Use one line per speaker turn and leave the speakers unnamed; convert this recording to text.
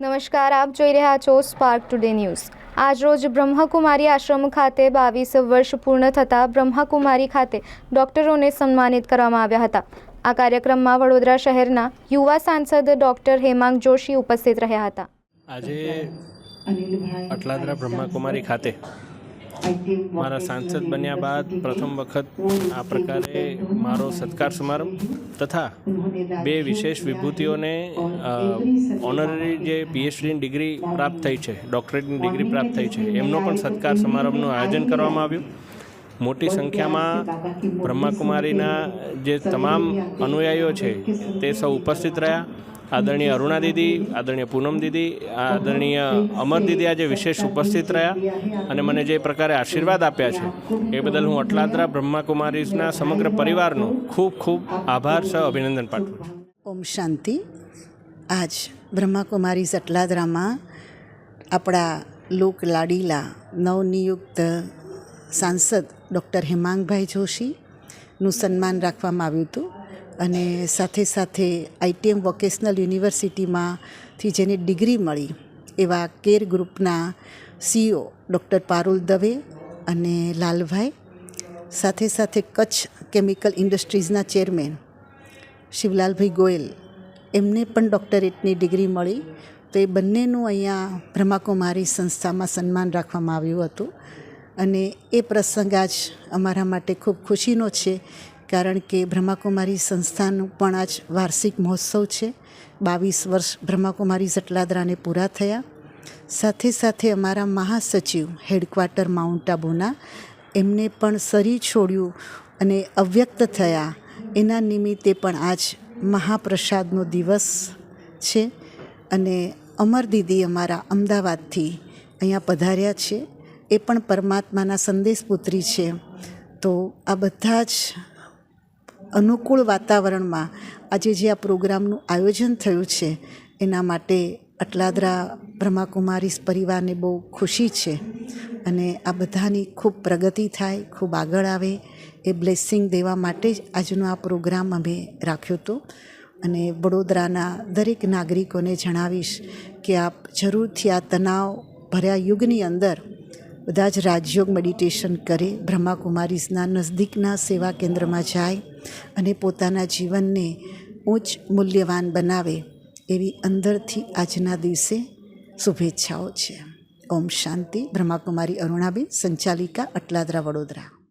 નમસ્કાર, આપ જોઈ રહ્યા છો સ્પાર્ક ટુડે ન્યૂઝ આજરોજ બ્રહ્માકુમારી આશ્રમ ખાતે બાવીસ વર્ષ પૂર્ણ થતાં બ્રહ્માકુમારી ખાતે ડોક્ટરોને સન્માનિત કરવામાં આવ્યા હતા. આ કાર્યક્રમમાં વડોદરા શહેરના યુવા સાંસદ ડોક્ટર હેમાંગ જોશી ઉપસ્થિત રહ્યા હતા.
આજે અટલાદરા બ્રહ્માકુમારી ખાતે મારા સાંસદ બન્યા બાદ પ્રથમ વખત આ પ્રકારે મારો સત્કાર સમારંભ તથા બે વિશેષ વિભૂતિઓને ઓનરરી જે પીએચડીની ડિગ્રી પ્રાપ્ત થઈ છે ડૉક્ટરેટની ડિગ્રી પ્રાપ્ત થઈ છે એમનો પણ સત્કાર સમારંભનું આયોજન કરવામાં આવ્યું. મોટી સંખ્યામાં બ્રહ્માકુમારીના જે તમામ અનુયાયીઓ છે તે સૌ ઉપસ્થિત રહ્યા. આદરણીય અરુણા દીદી, આદરણીય પૂનમ દીદી, આદરણીય અમર દીદી આજે વિશેષ ઉપસ્થિત રહ્યા અને મને જે પ્રકારે આશીર્વાદ આપ્યા છે, એ બદલ હું અટલાદરા બ્રહ્માકુમારીઝના સમગ્ર પરિવારનો ખૂબ ખૂબ આભાર સહ અભિનંદન પાઠવું છું.
ઓમ શાંતિ. આજ બ્રહ્માકુમારી સટલાદરામાં આપણા લોક લાડીલા નવનિયુક્ત સાંસદ ડૉક્ટર હેમાંગભાઈ જોશીનું સન્માન રાખવામાં આવ્યું હતું. અને સાથે સાથે આઈટીએમ વોકેશનલ યુનિવર્સિટીમાંથી જેને ડિગ્રી મળી એવા કેર ગ્રુપના સીઓ ડૉક્ટર પારુલ દવે અને લાલભાઈ. સાથે સાથે કચ્છ કેમિકલ ઇન્ડસ્ટ્રીઝના ચેરમેન શિવલાલભાઈ ગોયલ. એમને પણ ડૉક્ટરેટની ડિગ્રી મળી. તો એ બંનેનું અહીંયા બ્રહ્માકુમારી સંસ્થામાં સન્માન રાખવામાં આવ્યું હતું. અને એ પ્રસંગ આજ અમારા માટે ખૂબ ખુશીનો છે કારણ કે બ્રહ્માકુમારી સંસ્થાનું પણ આજ વાર્ષિક મહોત્સવ છે. બાવીસ વર્ષ બ્રહ્માકુમારી જટલાદરાને પૂરા થયા. સાથે સાથે અમારા મહાસચિવ હેડક્વાર્ટર માઉન્ટ આબુના એમને પણ શરીર છોડ્યું અને અવ્યક્ત થયા. એના નિમિત્તે પણ આજ મહાપ્રસાદનો દિવસ છે અને અમર દીદી અમારા અમદાવાદથી અહીંયા પધાર્યા છે. એ પણ પરમાત્માના સંદેશપુત્રી છે. તો આ બધા જ અનુકૂળ વાતાવરણમાં આજે જે આ પ્રોગ્રામનું આયોજન થયું છે, એના માટે અટલાદરા બ્રહ્માકુમારીસ પરિવારને બહુ ખુશી છે અને આ બધાની ખૂબ પ્રગતિ થાય, ખૂબ આગળ આવે, એ બ્લેસિંગ દેવા માટે જ આજનો આ પ્રોગ્રામ અમે રાખ્યો હતો. અને વડોદરાના દરેક નાગરિકોને જણાવીશ કે આપ જરૂરથી આ તણાવ ભર્યા યુગની અંદર બધા જ રાજયોગ મેડિટેશન કરે બ્રહ્માકુમારીઝના નજદીકના સેવા કેન્દ્રમાં જાય અને પોતાના જીવનને ઉચ્ચ મૂલ્યવાન બનાવે એવી અંદરથી આજના દિવસે શુભેચ્છાઓ છે. ઓમ શાંતિ. બ્રહ્માકુમારી અરુણાબેન, સંચાલિકા, અટલાદરા, વડોદરા.